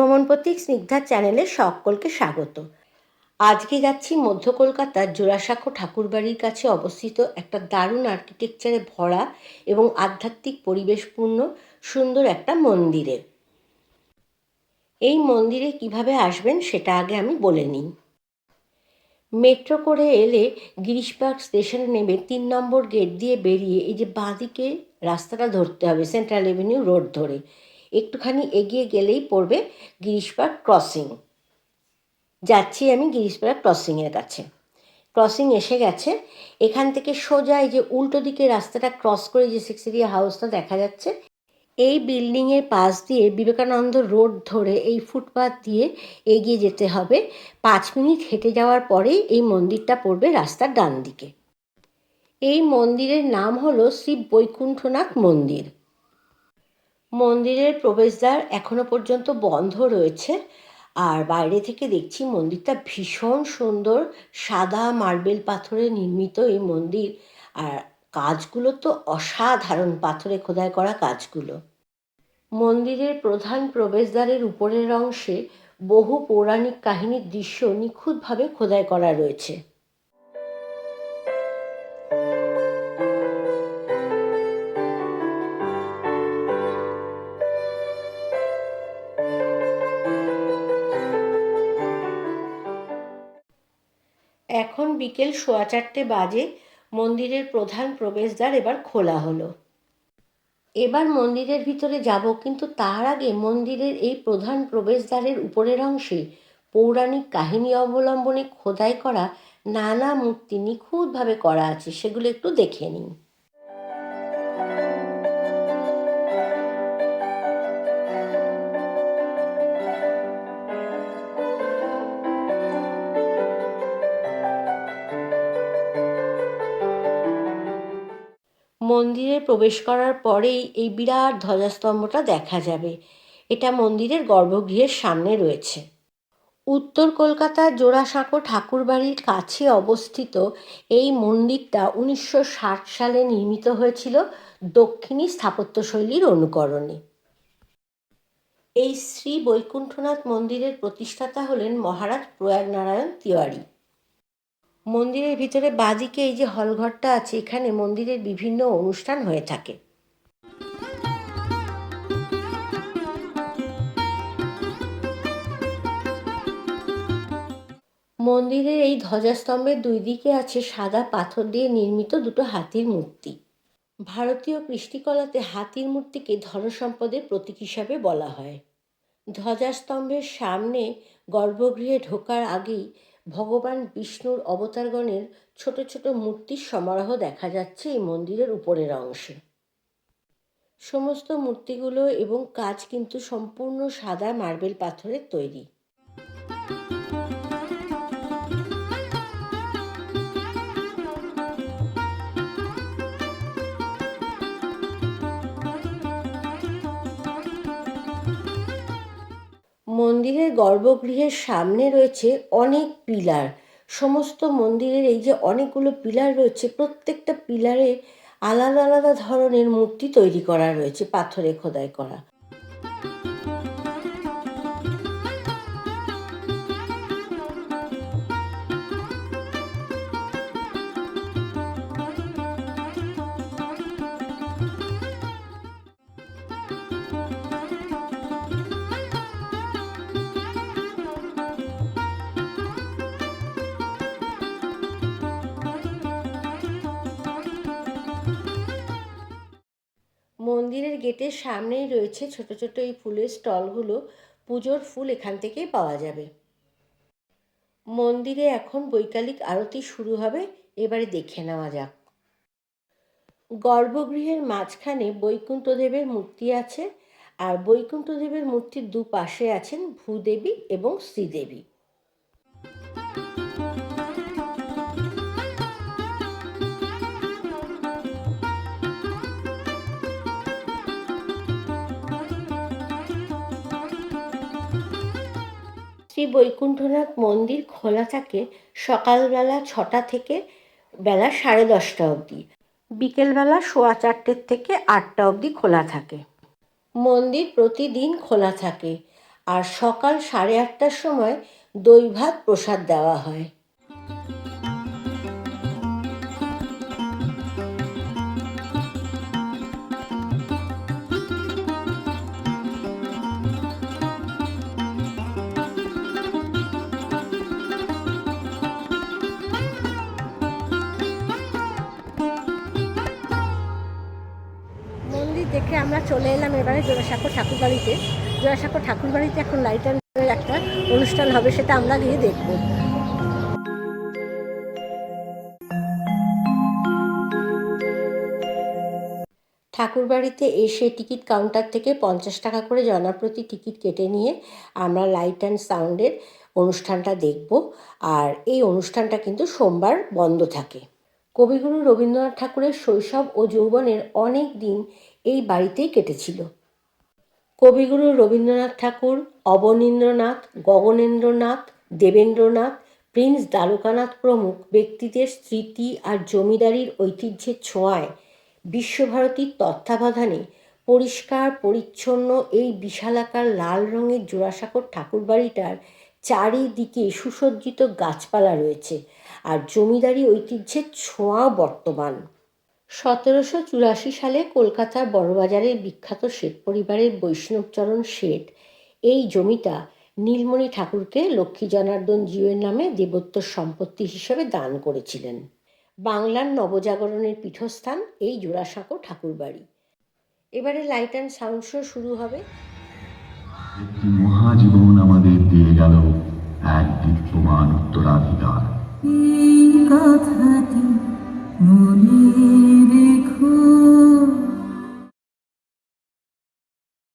ভ্রমণপথিক স্নিগ্ধার চ্যানেলে সকলকে স্বাগত। আজকে যাচ্ছি মধ্য কলকাতার জোড়াসাঁকো ঠাকুরবাড়ির কাছে অবস্থিত একটা দারুণ আর্কিটেকচারে ভরা এবং আধ্যাত্মিক পরিবেশপূর্ণ সুন্দর একটা মন্দিরে। এই মন্দিরে কীভাবে আসবেন সেটা আগে আমি বলে নিই। মেট্রো করে এলে গিরিশবাগ স্টেশনে নেমে তিন নম্বর গেট দিয়ে বেরিয়ে এই যে বাঁদিকে রাস্তাটা ধরতে হবে, সেন্ট্রাল এভিনিউ রোড ধরে। একটুখানি এগিয়ে গেলেই পড়বে গিরিশবাগ ক্রসিং। যাচ্ছি আমি গিরিশপাড়া ক্রসিংয়ের কাছে। ক্রসিং এসে গেছে। এখান থেকে সোজা যে উল্টো দিকে রাস্তাটা ক্রস করে যে সিক্সেরিয়া হাউসটা দেখা যাচ্ছে, এই বিল্ডিংয়ের পাশ দিয়ে বিবেকানন্দ রোড ধরে এই ফুটপাথ দিয়ে এগিয়ে যেতে হবে। পাঁচ মিনিট হেঁটে যাওয়ার পরেই এই মন্দিরটা পড়বে রাস্তার ডান দিকে এই মন্দিরের নাম হলো শ্রী বৈকুণ্ঠনাথ মন্দির। মন্দিরের প্রবেশদ্বার এখনও পর্যন্ত বন্ধ রয়েছে। আর বাইরে থেকে দেখছি মন্দিরটা ভীষণ সুন্দর, সাদা মার্বেল পাথরে নির্মিত এই মন্দির। আর কাজগুলো তো অসাধারণ, পাথরে খোদাই করা কাজগুলো। মন্দিরের প্রধান প্রবেশদ্বারের উপরের অংশে বহু পৌরাণিক কাহিনীর দৃশ্য নিখুঁতভাবে খোদাই করা রয়েছে। এখন বিকেল সোয়া চারটে বাজে, মন্দিরের প্রধান প্রবেশদ্বার এবার খোলা হলো। এবার মন্দিরের ভিতরে যাব, কিন্তু তার আগে মন্দিরের এই প্রধান প্রবেশদ্বারের উপরের অংশে পৌরাণিক কাহিনী অবলম্বনে খোদাই করা নানা মূর্তি নিখুঁতভাবে করা আছে, সেগুলো একটু দেখে নিন মন্দিরে প্রবেশ করার পরেই এই বিরাট ধ্বজাস্তম্ভটা দেখা যাবে। এটা মন্দিরের গর্ভগৃহের সামনে রয়েছে। উত্তর কলকাতার জোড়াসাঁকো ঠাকুরবাড়ির কাছে অবস্থিত এই মন্দিরটা উনিশশো ষাট সালে নির্মিত হয়েছিল দক্ষিণী স্থাপত্যশৈলীর অনুকরণে। এই শ্রী বৈকুণ্ঠনাথ মন্দিরের প্রতিষ্ঠাতা হলেন মহারাজ প্রয়াগনারায়ণ তিওয়ারি। মন্দিরের ভিতরে বাদিকে এই যে হলঘরটা আছে, এখানে মন্দিরের বিভিন্ন অনুষ্ঠান হয়ে থাকে। মন্দিরের এই ধ্বজাস্তম্ভের দুই দিকে আছে সাদা পাথর দিয়ে নির্মিত দুটো হাতির মূর্তি। ভারতীয় কৃষ্টিকলাতে হাতির মূর্তিকে ধনসম্পদের প্রতীক হিসাবে বলা হয়। ধ্বজাস্তম্ভের সামনে গর্ভগৃহে ঢোকার আগেই ভগবান বিষ্ণুর অবতারগণের ছোট ছোট মূর্তির সমারোহ দেখা যাচ্ছে এই মন্দিরের উপরের অংশে। সমস্ত মূর্তিগুলো এবং কাজ কিন্তু সম্পূর্ণ সাদা মার্বেল পাথরের তৈরি। মন্দিরের গর্ভগৃহের সামনে রয়েছে অনেক পিলার। সমস্ত মন্দিরের এই যে অনেকগুলো পিলার রয়েছে, প্রত্যেকটা পিলারে আলাদা আলাদা ধরনের মূর্তি তৈরি করা রয়েছে, পাথরে খোদাই করা। মন্দিরের গেটের সামনেই রয়েছে ছোট ছোট এই ফুলের স্টলগুলো। পুজোর ফুল এখান থেকেই পাওয়া যাবে। মন্দিরে এখন বৈকালিক আরতি শুরু হবে, এবারে দেখে নেওয়া যাক। গর্ভগৃহের মাঝখানে বৈকুণ্ঠদেবের মূর্তি আছে, আর বৈকুণ্ঠদেবের মূর্তির দুপাশে আছেন ভূদেবী এবং শ্রীদেবী। শ্রী বৈকুণ্ঠনাথ মন্দির খোলা থাকে সকালবেলা ছটা থেকে বেলা সাড়ে দশটা অবধি। বিকেলবেলা সোয়া চারটের থেকে আটটা অবধি খোলা থাকে। মন্দির প্রতিদিন খোলা থাকে। আর সকাল সাড়ে আটটার সময় দই ভাত প্রসাদ দেওয়া হয়। দেখে আমরা চলে এলাম এবারে জোড়াসাঁকো ঠাকুরবাড়িতে। জোড়াসাঁকো ঠাকুরবাড়িতে এখন লাইট অ্যান্ড একটা অনুষ্ঠান হবে, সেটা আমরা গিয়ে দেখব। ঠাকুরবাড়িতে এসে টিকিট কাউন্টার থেকে পঞ্চাশ টাকা করে জনাপ্রতি টিকিট কেটে নিয়ে আমরা লাইট অ্যান্ড সাউন্ডের অনুষ্ঠানটা দেখব। আর এই অনুষ্ঠানটা কিন্তু সোমবার বন্ধ থাকে। কবিগুরু রবীন্দ্রনাথ ঠাকুরের শৈশব ও যৌবনের অনেক দিন এই বাড়িতেই কেটেছিল। কবিগুরু রবীন্দ্রনাথ ঠাকুর, অবনীন্দ্রনাথ, গগনেন্দ্রনাথ, দেবেন্দ্রনাথ, প্রিন্স দ্বারকানাথ প্রমুখ ব্যক্তিদের স্মৃতি আর জমিদারির ঐতিহ্যের ছোঁয়ায় বিশ্বভারতীর তত্ত্বাবধানে পরিষ্কার, পরিচ্ছন্ন এই বিশালাকার লাল রঙের জোড়াসাঁকোর ঠাকুরবাড়িটার চারিদিকে সুসজ্জিত গাছপালা রয়েছে আর জমিদারি ঐতিহ্যের ছোঁয়াও বর্তমান। সতেরোশো চুরাশি সালে কলকাতার বড়বাজারের বিখ্যাত শেঠ পরিবারের বৈষ্ণবচরণ শেঠ এই জমিটা নীলমণি ঠাকুরকে লক্ষ্মী জনার্দন জিউয়ের নামে দেবোত্তর সম্পত্তি হিসেবে দান করেছিলেন। বাংলার নবজাগরণের পীঠস্থান এই জোড়াসাঁকো ঠাকুরবাড়ি। এবারে লাইট অ্যান্ড সাউন্ড শো শুরু হবে। মহাজীবন আমাদের দিয়ে গেল এক উত্তরাধিকার। এই কথাটি মনে রেখো